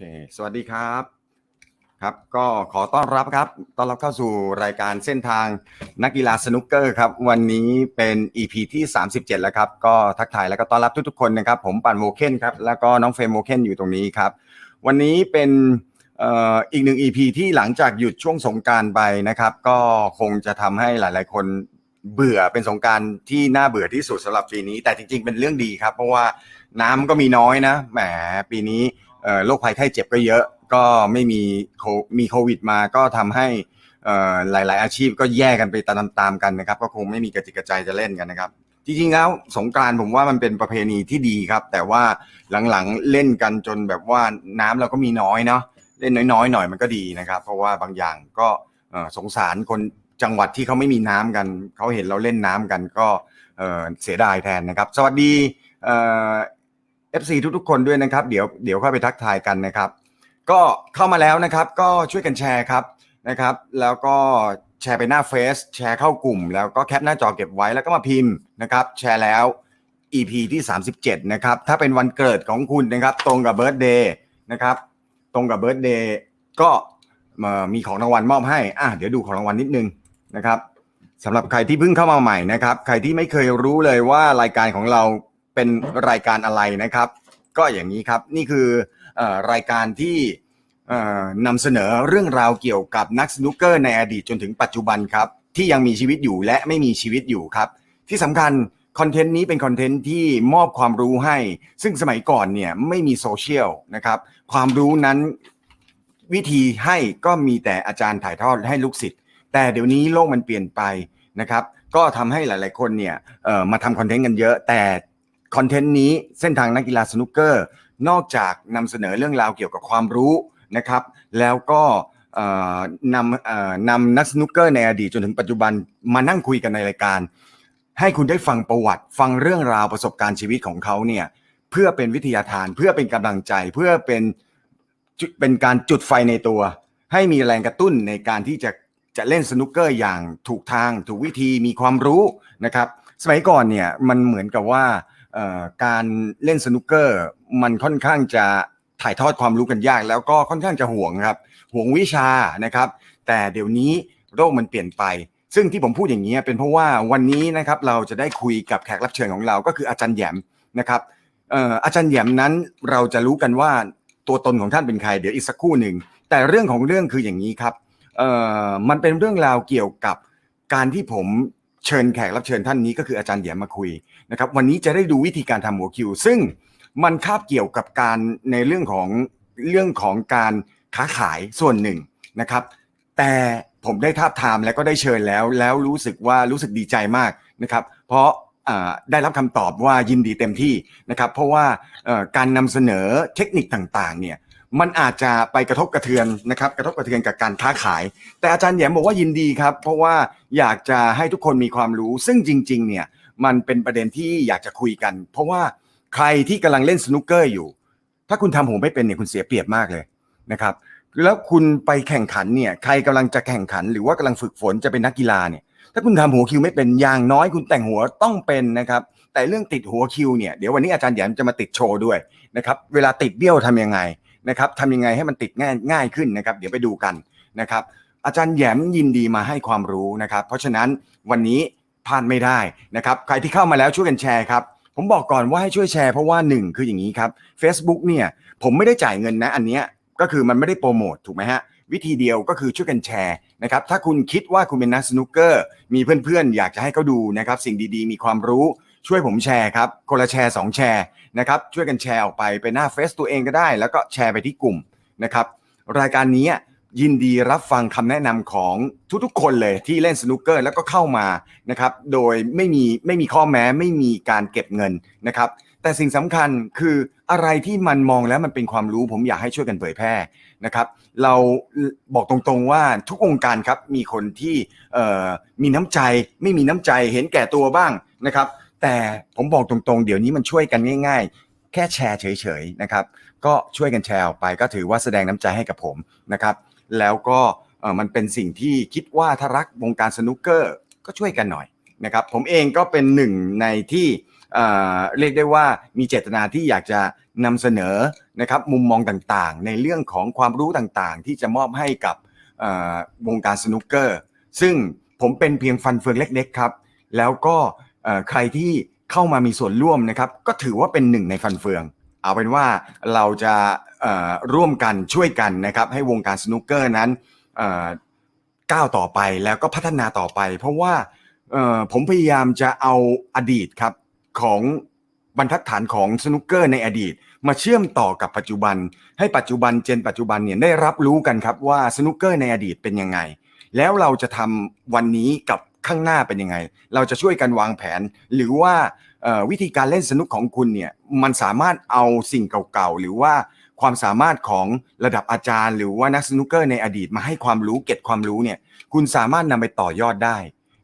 ค สวัสดีครับ ครับ ก็ขอต้อนรับครับ ต้อนรับเข้าสู่รายการเส้นทางนักกีฬาสนุกเกอร์ครับ วันนี้เป็น EP ที่ 37 แล้วครับ ก็ทักทายแล้วก็ต้อนรับทุกๆคนนะครับ ผมปั่นโมเคนครับ แล้วก็น้องเฟรมโมเคนอยู่ตรงนี้ครับ วันนี้เป็นเอ่ออีกหนึ่ง EP ที่หลังจากหยุดช่วงสงการไปนะครับ ก็คงจะทำให้หลาย ๆ คนเบื่อเป็นสงการที่น่าเบื่อที่สุดสำหรับปีนี้ แต่จริง ๆ เป็นเรื่องดีครับ เพราะว่าน้ำก็มีน้อยนะแหมปีนี้ โรคภัยไข้เจ็บก็เยอะ ก็ไม่มีโคมีโควิดมาก็ทำให้หลาย ๆ อาชีพก็แย่กันไปตามๆกันนะครับ ก็คงไม่มีกระจิกกระใจจะเล่นกันนะครับ จริง ๆ แล้วสงกานต์ผมว่ามันเป็นประเพณีที่ดีครับ แต่ว่าหลัง ๆ เล่นกันจนแบบว่าน้ำเราก็มีน้อยเนาะเล่นน้อย ๆ หน่อยมันก็ดีนะครับ เพราะว่าบางอย่างก็สงสารคนจังหวัดที่เขาไม่มีน้ำกัน เขาเห็นเราเล่นน้ำกันก็เสียดายแทนนะครับ สวัสดี FC ทุกๆ คนด้วยนะครับ เดี๋ยวเดี๋ยวเข้าไปทักทายกันนะครับ ก็เข้ามาแล้วนะครับ ก็ช่วยกันแชร์ครับนะครับ แล้วก็แชร์ไปหน้าเฟซแชร์เข้ากลุ่ม แล้วก็แคปหน้าจอเก็บไว้แล้วก็มาพิมพ์นะครับ แชร์แล้ว EP ที่ 37 นะครับ ถ้าเป็นวันเกิดของคุณนะครับ ตรงกับเบิร์ d เดย์นะครับ ตรงกับเบิร์ d เดย์ก็มีของรางวัลมอบให้อะเดี๋ยวดูของรางวัลนิดนึงนะครับสำหรับใครที่เพิ่งเข้ามาใหม่นะครับ ใครที่ไม่เคยรู้เลยว่ารายการของเรา เป็นรายการอะไรนะครับ ก็อย่างนี้ครับนี่คืออรายการที่นำเสนอเรื่องราวเกี่ยวกับนักสนุกเกอร์ในอดีตจนถึงปัจจุบันครับ ที่ยังมีชีวิตอยู่และไม่มีชีวิตอยู่ครับ ที่สำคัญคอนเทนต์นี้เป็นคอนเทนต์ที่มอบความรู้ให้ ซึ่งสมัยก่อนเนี่ยไม่มีโซเชียลนะครับ ความรู้นั้นวิธีให้ก็มีแต่อาจารย์ถ่ายทอดให้ลูกศิษย์แต่เดี๋ยวนี้โลกมันเปลี่ยนไปนะครับ ก็ทำให้หลาย ๆ คนเนี่ยมาทำคอนเทนต์กันเยอะ แต่ คอนเทนต์นี้เส้นทางนักกีฬาสนุกเกอร์ นอกจากนำเสนอเรื่องราวเกี่ยวกับความรู้นะครับ แล้วก็นำนำนักสนุกเกอร์ในอดีตจนถึงปัจจุบันมานั่งคุยกันในรายการ ให้คุณได้ฟังประวัติ ฟังเรื่องราวประสบการณ์ชีวิตของเขาเนี่ยเพื่อเป็นวิทยาทานเพื่อเป็นกำลังใจเพื่อเป็นเป็นการจุดไฟในตัว ให้มีแรงกระตุ้นในการที่จะจะเล่นสนุกเกอร์อย่างถูกทาง ถูกวิธีมีความรู้นะครับ สมัยก่อนเนี่ยมันเหมือนกับว่า การเล่นสนุกเกอร์มันค่อนข้างจะถ่ายทอดความรู้กันยาก แล้วก็ค่อนข้างจะห่วงครับห่วงวิชานะครับ แต่เดี๋ยวนี้โลกมันเปลี่ยนไป ซึ่งที่ผมพูดอย่างนี้เป็นเพราะว่าวันนี้นะครับเราจะได้คุยกับแขกรับเชิญของเราก็คืออาจารย์แยมนะครับอาจารย์แยมนั้นเราจะรู้กันว่าตัวตนของท่านเป็นใครเดี๋ยวอีกสักครู่หนึ่งแต่เรื่องของเรื่องคืออย่างนี้ครับมันเป็นเรื่องราวเกี่ยวกับการที่ผม เชิญแขกรับเชิญท่านนี้ก็คืออาจารย์แหยมมาคุยนะครับ วันนี้จะได้ดูวิธีการทำหัวคิว ซึ่งมันคาบเกี่ยวกับการในเรื่องของเรื่องของการค้าขายส่วนหนึ่งนะครับ แต่ผมได้ทาบทามแล้วก็ได้เชิญแล้ว แล้วรู้สึกว่ารู้สึกดีใจมากนะครับ เพราะได้รับคำตอบว่ายินดีเต็มที่นะครับ เพราะว่าการนำเสนอเทคนิคต่างๆเนี่ย มันอาจจะไปกระทบกระเทือนนะครับกระทบกระเทือนกับการค้าขาย แต่อาจารย์แหยมบอกว่ายินดีครับ เพราะว่าอยากจะให้ทุกคนมีความรู้ ซึ่งจริง ๆ เนี่ยมันเป็นประเด็นที่อยากจะคุยกัน เพราะว่าใครที่กำลังเล่นสนุกเกอร์อยู่ ถ้าคุณทำหัวไม่เป็นเนี่ยคุณเสียเปรียบมากเลยนะครับ แล้วคุณไปแข่งขันเนี่ยใครกำลังจะแข่งขัน หรือว่ากำลังฝึกฝนจะเป็นนักกีฬาเนี่ยถ้าคุณทำหัวคิวไม่เป็นอย่างน้อยคุณแต่งหัวต้องเป็นนะครับแต่เรื่องติดหัวคิวเนี่ยเดี๋ยววันนี้อาจารย์แหยมจะมาติดโชว์ด้วยนะครับเวลาติดเบี้ยวทำยังไง นะครับทำยังไงให้มันติดง่ายง่ายขึ้นนะครับ เดี๋ยวไปดูกันนะครับ อาจารย์แยมยินดีมาให้ความรู้นะครับ เพราะฉะนั้นวันนี้พลาดไม่ได้นะครับ ใครที่เข้ามาแล้วช่วยกันแชร์ครับ ผมบอกก่อนว่าให้ช่วยแชร์เพราะว่าหนึ่งคืออย่างนี้ครับ Facebook เนี่ยผมไม่ได้จ่ายเงินนะอันเนี้ยก็คือมันไม่ได้โปรโมทถูกไหมฮะวิธีเดียวก็คือช่วยกันแชร์นะครับถ้าคุณคิดว่าคุณเป็นนักสนุกเกอร์ มีเพื่อนๆ อยากจะให้เขาดูนะครับสิ่งดีๆ มีความรู้ ช่วยผมแชร์ครับคนละแชร์ 2 แชร์นะครับช่วยกันแชร์ออกไปไปหน้าเฟซตัวเองก็ได้ แล้วก็แชร์ไปที่กลุ่มนะครับรายการนี้ยินดีรับฟังคำแนะนำของทุกๆ คนเลยที่เล่นสนุกเกอร์แล้วก็เข้ามานะครับโดยไม่มีไม่มีข้อแม้ไม่มีการเก็บเงินนะครับแต่สิ่งสำคัญคืออะไรที่มันมองแล้วมันเป็นความรู้ผมอยากให้ช่วยกันเผยแพร่นะครับเราบอกตรงๆว่าทุกองค์การครับมีคนที่มีน้ำใจไม่มีน้ำใจเห็นแก่ตัวบ้างนะครับ แต่ผมบอกตรงๆ เดี๋ยวนี้มันช่วยกันง่ายๆ แค่แชร์เฉยๆนะครับ ก็ช่วยกันแชร์ออกไปก็ถือว่าแสดงน้ำใจให้กับผมนะครับ แล้วก็มันเป็นสิ่งที่คิดว่าถ้ารักวงการสนุกเกอร์ก็ช่วยกันหน่อยนะครับ ผมเองก็เป็นหนึ่งในที่เรียกได้ว่ามีเจตนาที่อยากจะนำเสนอนะครับมุมมองต่างๆ ในเรื่องของความรู้ต่างๆ ที่จะมอบให้กับวงการสนุกเกอร์ ซึ่งผมเป็นเพียงฟันเฟืองเล็กๆครับ แล้วก็ ใครที่เข้ามามีส่วนร่วมนะครับก็ถือว่าเป็นหนึ่งในฟันเฟือง เอาเป็นว่าเราจะร่วมกันช่วยกันนะครับให้วงการสนุกเกอร์นั้นก้าวต่อไปแล้วก็พัฒนาต่อไป เพราะว่าผมพยายามจะเอาอดีตครับของบรรทัดฐานของสนุกเกอร์ในอดีต มาเชื่อมต่อกับปัจจุบัน ให้ปัจจุบันเจนปัจจุบันเนี่ยได้รับรู้กันครับว่าสนุกเกอร์ในอดีตเป็นยังไง แล้วเราจะทำวันนี้กับ ข้างหน้าเป็นยังไง เราจะช่วยกันวางแผน หรือว่าวิธีการเล่นสนุกของคุณเนี่ยมันสามารถเอาสิ่งเก่าๆ หรือว่าความสามารถของระดับอาจารย์ หรือว่านักสนุกเกอร์ในอดีตมาให้ความรู้เก็บความรู้เนี่ยคุณสามารถนำไปต่อยอดได้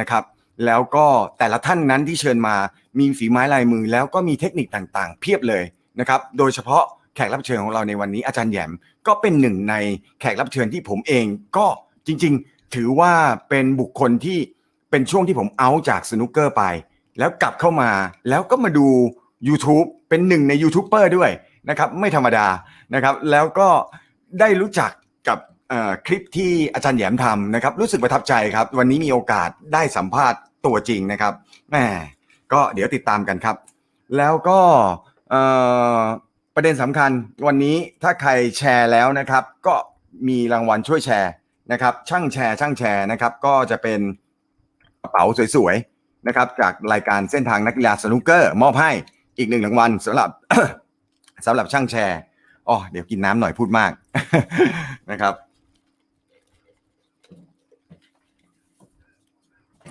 นะครับ แล้วก็แต่ละท่านนั้นที่เชิญมามีฝีไม้ลายมือ แล้วก็มีเทคนิคต่างๆ เพียบเลยนะครับโดยเฉพาะแขกรับเชิญของเราในวันนี้อาจารย์แยมก็เป็นหนึ่งในแขกรับเชิญที่ผมเองก็จริง ๆ ถือว่าเป็นบุคคลที่ เป็นช่วงที่ผมเอาจากสนุกเกอร์ไป แล้วกลับเข้ามาแล้วก็มาดู YouTube เป็นหนึ่งในยูทูบเบอร์ด้วยนะครับไม่ธรรมดานะครับ แล้วก็ได้รู้จักกับคลิปที่อาจารย์แยมทำนะครับ รู้สึกประทับใจครับ วันนี้มีโอกาสได้สัมภาษณ์ตัวจริงนะครับแหมก็เดี๋ยวติดตามกันครับ แล้วก็ประเด็นสำคัญวันนี้ถ้าใครแชร์แล้วนะครับ ก็มีรางวัลช่วยแชร์นะครับ ช่างแชร์ช่างแชร์นะครับ ก็จะเป็น กระเป๋าสวยๆนะครับจากรายการเส้นทางนักกีฬาสนุกเกอร์ มอบให้อีกหนึ่งรางวัลสำหรับสำหรับช่างแชร์อ๋อเดี๋ยวกินน้ำหน่อยพูดมากนะครับ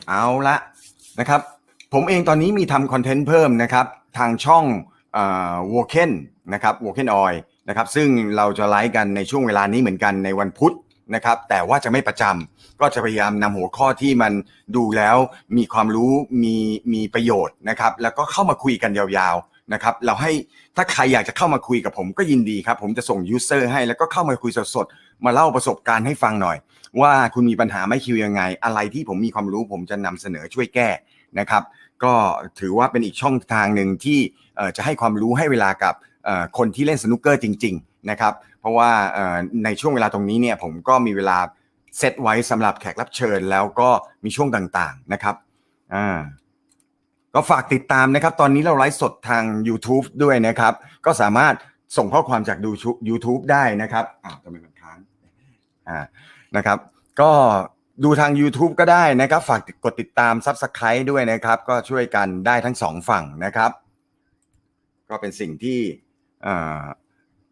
เอาละนะครับ ผมเองตอนนี้มีทำคอนเทนต์เพิ่มนะครับ ทางช่องวอลเคนนะครับวอลเคนออยนะครับ ซึ่งเราจะไลฟ์กันในช่วงเวลานี้เหมือนกันในวันพุธ นะครับแต่ว่าจะไม่ประจำก็จะพยายามนำหัวข้อที่มันดูแล้วมีความรู้มีมีประโยชน์นะครับ แล้วก็เข้ามาคุยกันยาวๆนะครับ เราให้ถ้าใครอยากจะเข้ามาคุยกับผมก็ยินดีครับ ผมจะส่งยูเซอร์ให้แล้วก็เข้ามาคุยสดๆมาเล่าประสบการณ์ให้ฟังหน่อย ว่าคุณมีปัญหาไม่คิวยังไง อะไรที่ผมมีความรู้ผมจะนำเสนอช่วยแก้นะครับ ก็ถือว่าเป็นอีกช่องทางหนึ่งที่จะให้ความรู้ให้เวลากับคนที่เล่นสนุกเกอร์จริงๆ นะครับ เพราะว่าในช่วงเวลาตรงนี้เนี่ยผมก็มีเวลาเซตไว้สำหรับแขกรับเชิญแล้วก็มีช่วงต่างๆนะครับอ่าก็ฝากติดตามนะครับ ตอนนี้เราไลฟ์สดทาง YouTube ด้วยนะครับ ก็สามารถส่งข้อความจากดู YouTube ได้นะครับอ้าวทำไมมันค้างอ่านะครับ ก็ดูทาง YouTube ก็ได้นะครับ ฝากกดติดตาม Subscribe ด้วยนะครับ ก็ช่วยกันได้ทั้งสองฝั่งนะครับ ก็เป็นสิ่งที่อ่อ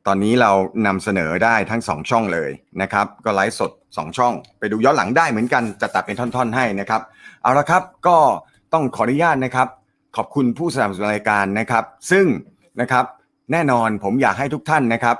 ตอนนี้เรานำเสนอได้ทั้งสองช่องเลยนะครับ ก็ไลฟ์สด 2 ช่อง ไปดูย้อนหลังได้เหมือนกันจะตัดเป็นท่อนๆให้นะครับ เอาละครับก็ต้องขออนุญาตนะครับ ขอบคุณผู้สนับสนุนรายการนะครับ ซึ่งนะครับแน่นอนผมอยากให้ทุกท่านนะครับ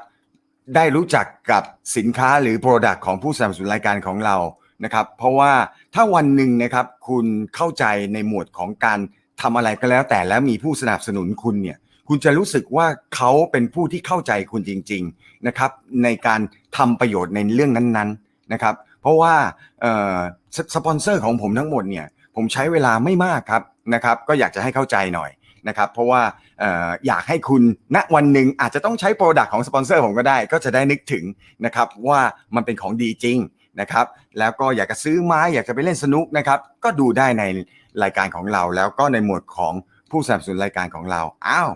ได้รู้จักกับสินค้าหรือ Product ของผู้สนับสนุนรายการของเรานะครับ เพราะว่าถ้าวันหนึ่งนะครับคุณเข้าใจในหมวดของการทำอะไรก็แล้วแต่แล้วมีผู้สนับสนุนคุณเนี่ย คุณจะรู้สึกว่าเขาเป็นผู้ที่เข้าใจคุณจริง ๆนะครับ ในการทำประโยชน์ในเรื่องนั้นๆนะครับ เพราะว่าสปอนเซอร์ของผมทั้งหมดเนี่ยผมใช้เวลาไม่มากครับนะครับ ก็อยากจะให้เข้าใจหน่อยนะครับ เพราะว่าอออยากให้คุณณวันหนึ่งอาจจะต้องใช้โปรดักต์ของสปอนเซอร์ผมก็ได้ ก็จะได้นึกถึงนะครับว่ามันเป็นของดีจริงนะครับแล้วก็อยากจะซื้อไม้อยากจะไปเล่นสนุกนะครับ ก็ดูได้ในรายการของเรา แล้วก็ในหมวดของผู้สนับสนุนรายการของเรา อ้าว